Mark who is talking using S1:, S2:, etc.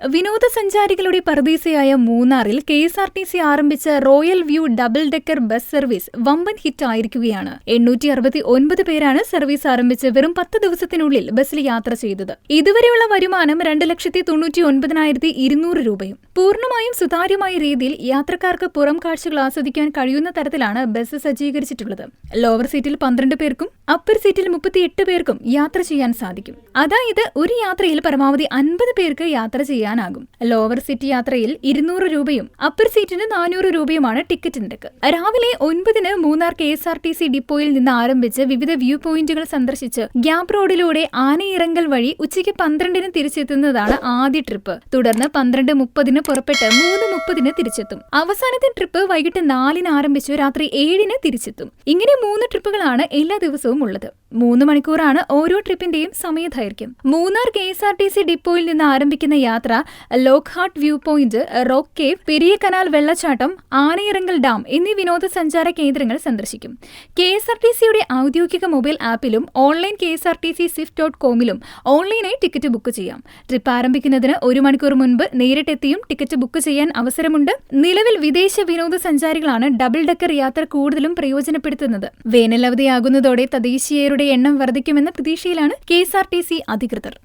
S1: വിനോദസഞ്ചാരികളുടെ പർദീസയായ മൂന്നാറിൽ K S R T C ആരംഭിച്ച royal view double decker bus service വമ്പൻ ഹിറ്റ് ആയിരിക്കുകയാണ്. എണ്ണൂറ്റി അറുപത്തി ഒൻപത് പേരാണ് സർവീസ് ആരംഭിച്ച് വെറും പത്ത് ദിവസത്തിനുള്ളിൽ ബസ്സിൽ യാത്ര ചെയ്തത്. ഇതുവരെയുള്ള വരുമാനം രണ്ട് ലക്ഷത്തി തൊണ്ണൂറ്റി ഒൻപതിനായിരത്തി ഇരുന്നൂറ് രൂപയും. പൂർണമായും സുതാര്യമായ രീതിയിൽ യാത്രക്കാർക്ക് പുറം കാഴ്ചകൾ ആസ്വദിക്കാൻ കഴിയുന്ന തരത്തിലാണ് ബസ് സജ്ജീകരിച്ചിട്ടുള്ളത്. ലോവർ സീറ്റിൽ പന്ത്രണ്ട് പേർക്കും അപ്പർ സീറ്റിൽ മുപ്പത്തിയെട്ട് പേർക്കും യാത്ര ചെയ്യാൻ സാധിക്കും. അതായത് ഒരു യാത്രയിൽ പരമാവധി അൻപത് പേർക്ക് യാത്ര ചെയ്യാനാകും. ലോവർ സീറ്റ് യാത്രയിൽ ഇരുന്നൂറ് രൂപയും അപ്പർ സീറ്റിന് നാനൂറ് രൂപയുമാണ് ടിക്കറ്റ് നിരക്ക്. രാവിലെ ഒൻപതിന് Munnar K S R T C ഡിപ്പോയിൽ നിന്ന് ആരംഭിച്ച് വിവിധ വ്യൂ പോയിന്റുകൾ സന്ദർശിച്ച് ഗ്യാപ് റോഡിലൂടെ ആനയിറങ്കൽ വഴി ഉച്ചയ്ക്ക് പന്ത്രണ്ടിന് തിരിച്ചെത്തുന്നതാണ് ആദ്യ ട്രിപ്പ്. തുടർന്ന് പന്ത്രണ്ട് മുപ്പതിന് പുറപ്പെട്ട് മൂന്ന് മുപ്പതിന് തിരിച്ചെത്തും. അവസാനത്തെ ട്രിപ്പ് വൈകിട്ട് നാലിന് ആരംഭിച്ചു രാത്രി ഏഴിന് തിരിച്ചെത്തും. ഇങ്ങനെ മൂന്ന് ട്രിപ്പുകളാണ് എല്ലാ ദിവസവും ഉള്ളത്. മൂന്ന് മണിക്കൂറാണ് ഓരോ ട്രിപ്പിന്റെയും സമയദൈർഘ്യം. Munnar K S R T C ഡിപ്പോയിൽ നിന്ന് ആരംഭിക്കുന്ന യാത്ര Lockhart view point rock cave Periya canal വെള്ളച്ചാട്ടം ആനയിറങ്കൽ ഡാം എന്നീ വിനോദസഞ്ചാര കേന്ദ്രങ്ങൾ സന്ദർശിക്കും. കെ എസ് ആർ ടി സിയുടെ ഔദ്യോഗിക mobile ആപ്പിലും online K S R T C swift dot കോമിലും ഓൺലൈനായി ടിക്കറ്റ് ബുക്ക് ചെയ്യാം. ട്രിപ്പ് ആരംഭിക്കുന്നതിന് ഒരു മണിക്കൂർ മുൻപ് നേരിട്ടെത്തിയും ടിക്കറ്റ് ബുക്ക് ചെയ്യാൻ അവസരമുണ്ട്. നിലവിൽ വിദേശ വിനോദസഞ്ചാരികളാണ് ഡബിൾ ഡെക്കർ യാത്ര കൂടുതലും പ്രയോജനപ്പെടുത്തുന്നത്. വേനലവധിയാകുന്നതോടെ തദ്ദേശീയരുടെ എണ്ണം വർദ്ധിക്കുമെന്ന പ്രതീക്ഷയിലാണ് K S R T C ICC அதிகிருதர்.